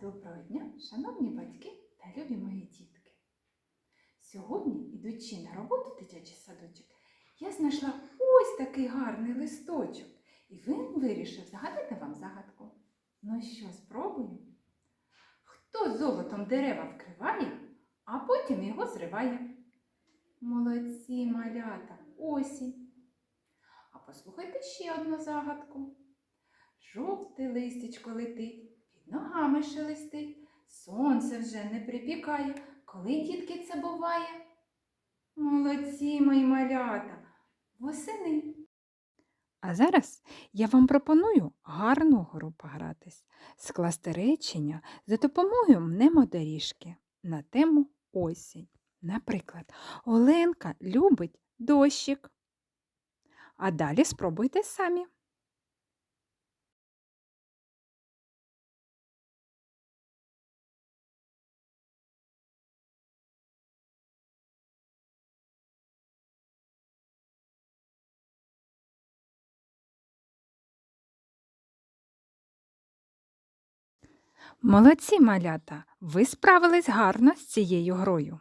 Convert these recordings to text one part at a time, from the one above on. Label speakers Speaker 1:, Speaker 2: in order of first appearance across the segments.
Speaker 1: Доброго дня, шановні батьки та любі мої дітки. Сьогодні, ідучи на роботу дитячий садочок, я знайшла ось такий гарний листочок, і він вирішив загадати вам загадку. Ну що, спробуємо? Хто золотом дерева вкриває, а потім його зриває? Молодці малята, осінь. А послухайте ще одну загадку. Жовте листячко летить, ногами шелестить, сонце вже не припікає. Коли, дітки, це буває? Молодці, мої малята, восени.
Speaker 2: А зараз я вам пропоную гарну гру погратись, скласти речення за допомогою мнемодоріжки на тему осінь. Наприклад, Оленка любить дощик. А далі спробуйте самі. Молодці малята, ви справились гарно з цією грою.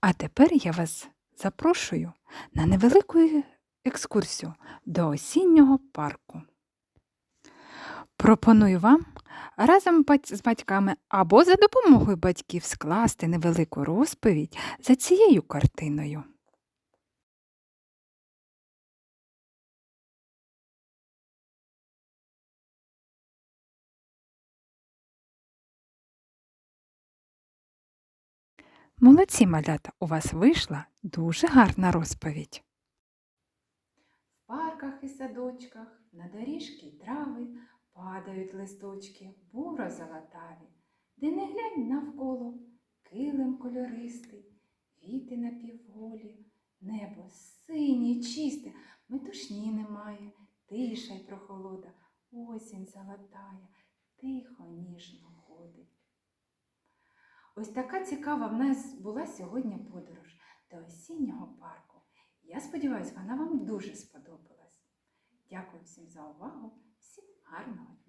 Speaker 2: А тепер я вас запрошую на невелику екскурсію до осіннього парку. Пропоную вам разом з батьками або за допомогою батьків скласти невелику розповідь за цією картиною. Молодці малята, у вас вийшла дуже гарна розповідь.
Speaker 1: В парках і садочках, на доріжки й трави падають листочки буро золотаві, де не глянь навколо, килим кольористий, віти напівголі, небо синє, чисте, метушні немає, тиша й прохолода, осінь золотая, тихо, ніжно ходить. Ось така цікава в нас була сьогодні подорож до осіннього парку. Я сподіваюся, вона вам дуже сподобалась. Дякую всім за увагу, всім гарного дня!